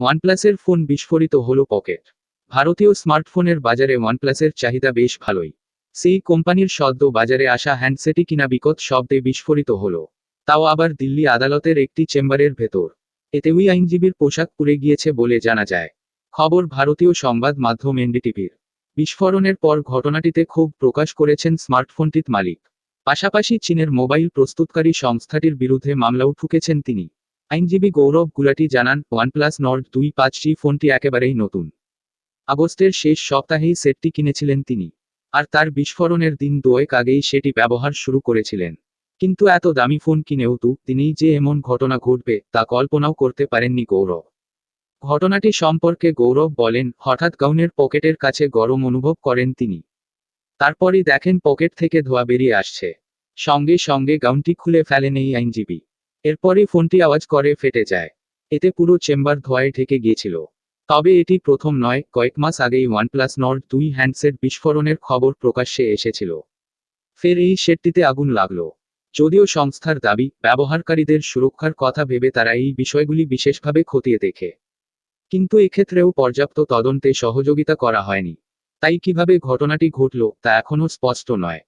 ওয়ানপ্লাসের phone বিস্ফোরিত হল pocket. ভারতীয় স্মার্টফোনের বাজারে ওয়ানপ্লাসের চাহিদা বেশ ভালোই। সেই কোম্পানির সদ্য বাজারে আসা হ্যান্ডসেটই কিনা বিকট শব্দে বিস্ফোরিত হল। তাও আবার দিল্লি আদালতের একটি চেম্বারের ভেতর। এতে ওই আইনজীবীর পোশাক পুড়ে গিয়েছে বলে জানা যায়। খবর ভারতীয় সংবাদ মাধ্যম এনডিটিভির। বিস্ফোরণের পর ঘটনাটিতে ক্ষোভ প্রকাশ করেছেন স্মার্টফোনটির মালিক। পাশাপাশি চীনের মোবাইল প্রস্তুতকারী সংস্থাটির বিরুদ্ধে মামলাও ঠুকেছেন তিনি। আইনজীবী গৌরব গুলাটি জানান ওয়ানপ্লাস নর্ড দুই পাঁচ জি ফোনটি একেবারেই নতুন। আগস্টের শেষ সপ্তাহেই সেটটি কিনেছিলেন তিনি। আর তার বিস্ফোরণের দিন দুয়েক আগেই সেটি ব্যবহার শুরু করেছিলেন। কিন্তু এত দামি ফোন কিনেও তো তিনিই যে এমন ঘটনা ঘটবে, তা কল্পনাও করতে পারেননি গৌরব। ঘটনাটি সম্পর্কে গৌরব বলেন, হঠাৎ গাউনের পকেটের কাছে গরম অনুভব করেন তিনি। তারপরই দেখেন পকেট থেকে ধোয়া বেরিয়ে আসছে। সঙ্গে সঙ্গে গাউনটি খুলে ফেলেন এই আইনজীবী। এরপরই ফোনটি আওয়াজ করে ফেটে যায়। এতে পুরো চেম্বার ধোয়ায় ঢেকে গিয়েছিল। তবে এটি প্রথম নয়, কয়েক মাস আগেই ওয়ানপ্লাস নর্ড দুই হ্যান্ডসেট বিস্ফোরণের খবর প্রকাশ্যে এসেছিল। ফের এই সেটটিতে আগুন লাগল। যদিও সংস্থার দাবি, ব্যবহারকারীদের সুরক্ষার কথা ভেবে তারা এই বিষয়গুলি বিশেষভাবে খতিয়ে দেখে। কিন্তু এক্ষেত্রেও পর্যাপ্ত তদন্তে সহযোগিতা করা হয়নি। তাই কীভাবে ঘটনাটি ঘটল, তা এখনও স্পষ্ট নয়।